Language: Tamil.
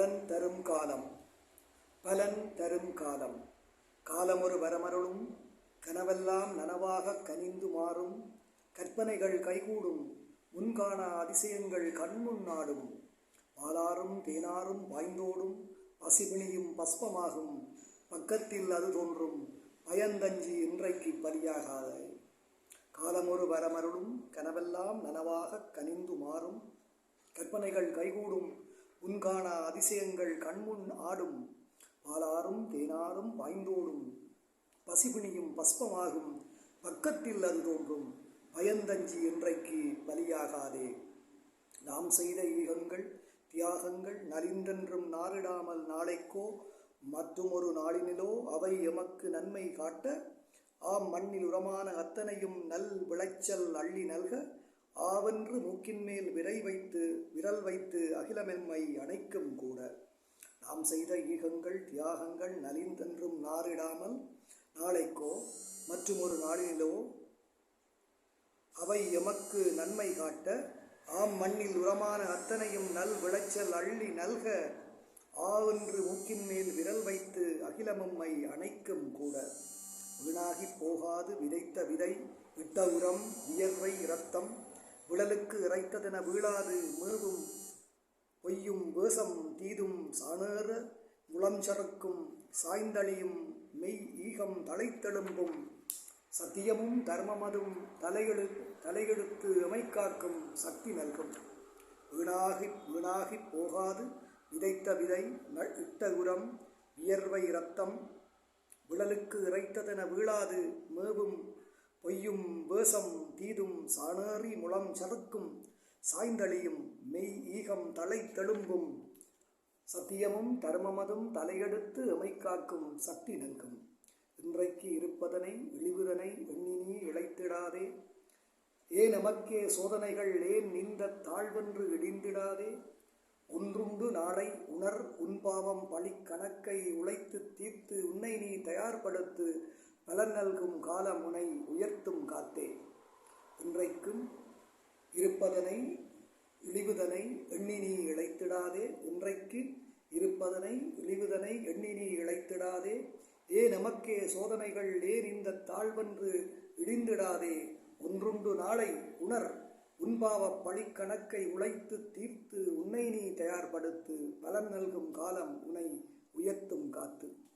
பலன் தரும் காலம். பலன் தரும் காலம். காலமொரு வரமருளும் கனவெல்லாம் நனவாக கனிந்து மாறும். கற்பனைகள் கைகூடும் முன்காண அதிசயங்கள் கண்முன் நாடும். பாலாரும் தேனாரும் பாய்ந்தோடும் பசிபிணியும் பஸ்பமாகும். பக்கத்தில் அது தோன்றும் பயந்தஞ்சி இன்றைக்கு பலியாகாத. காலமொரு வரமருளும் கனவெல்லாம் நனவாக கனிந்து மாறும். கற்பனைகள் கைகூடும் உன்காணா அதிசயங்கள் கண்முன் ஆடும். பாலாரும் தேனாரும் பாய்ந்தோடும். பசிபிணியும் பஸ்பமாகும். பக்கத்தில் அது தோன்றும். பயந்தஞ்சி இன்றைக்கு பலியாகாதே. நாம் செய்த ஈகங்கள் தியாகங்கள் நலிந்தென்றும் நாரிடாமல் நாளைக்கோ மற்றுமொரு நாளினிலோ அவை எமக்கு நன்மை காட்ட ஆம் மண்ணில் உரமான அத்தனையும் நல் விளைச்சல் அள்ளி நல்க ஆவென்று மூக்கின் மேல் விரை வைத்து விரல் வைத்து அகிலமென்மை அணைக்கும் கூட. நாம் செய்த ஈகங்கள் தியாகங்கள் நலிந்தென்றும் நாரிடாமல் நாளைக்கோ மற்றும் ஒரு நாளிலோ அவை எமக்கு நன்மை காட்ட ஆம் மண்ணில் உரமான அத்தனையும் நல் விளைச்சல் அள்ளி நல்க ஆவென்று மூக்கின் மேல் விரல் வைத்து அகிலமம்மை அணைக்கும் கூட. வீணாகி போகாது விதைத்த விதை இட்ட உரம் வியர்வை இரத்தம் விழலுக்கு இறைத்ததென வீழாது மேவும் பொய்யும் வேசம் தீதும் சாணேற முளம் சறுக்கும் சாய்ந்தழியும் மெய் ஈகம் தலைத்தெழும்பும் சத்தியமும் தர்மமதும் தலையெழு தலையெடுத்து எமைக்காக்கும் சக்தி நல்கும். வீணாகி வீணாகி போகாது விதைத்த விதை இட்ட உரம் வியர்வை இரத்தம். விழலுக்கு இறைத்ததென வீழாது மேவும் பொய்யும் வேசம் தீதும் சாணேறி முளம் சறுக்கும் சாய்ந்தழியும் மெய் ஈகம் தலை தெழும்பும் சத்தியமும் தர்மமதும் தலையெடுத்து எமைக்காக்கும் சக்தி நங்கும் இன்றைக்கு இருப்பதனை இழிவுதனை எண்ணினி இழைத்திடாதே. ஏன் நமக்கே சோதனைகள் ஏன் நின்ற தாழ்வென்று இடிந்திடாதே? ஒன்றுண்டு நாளை உணர் உன்பாவம் பழி கணக்கை உழைத்து தீர்த்து உன்னை நீ தயார்படுத்து பலன் நல்கும் காலம் உனை உயர்த்தும் காத்தே. இன்றைக்கும் இருப்பதனை இழிவுதனை எண்ணி நீ இழைத்திடாதே. இன்றைக்கு இருப்பதனை இழிவுதனை எண்ணி நீ இழைத்திடாதே. ஏ நமக்கே சோதனைகள் ஏன் இந்த தாழ்வென்று இடிந்திடாதே. ஒன்றுண்டு நாளை உணர் உன்பாவ பழிக்கணக்கை உழைத்து தீர்த்து உன்னை நீ தயார்படுத்து. பலன் நல்கும் காலம் உனை உயர்த்தும் காத்து.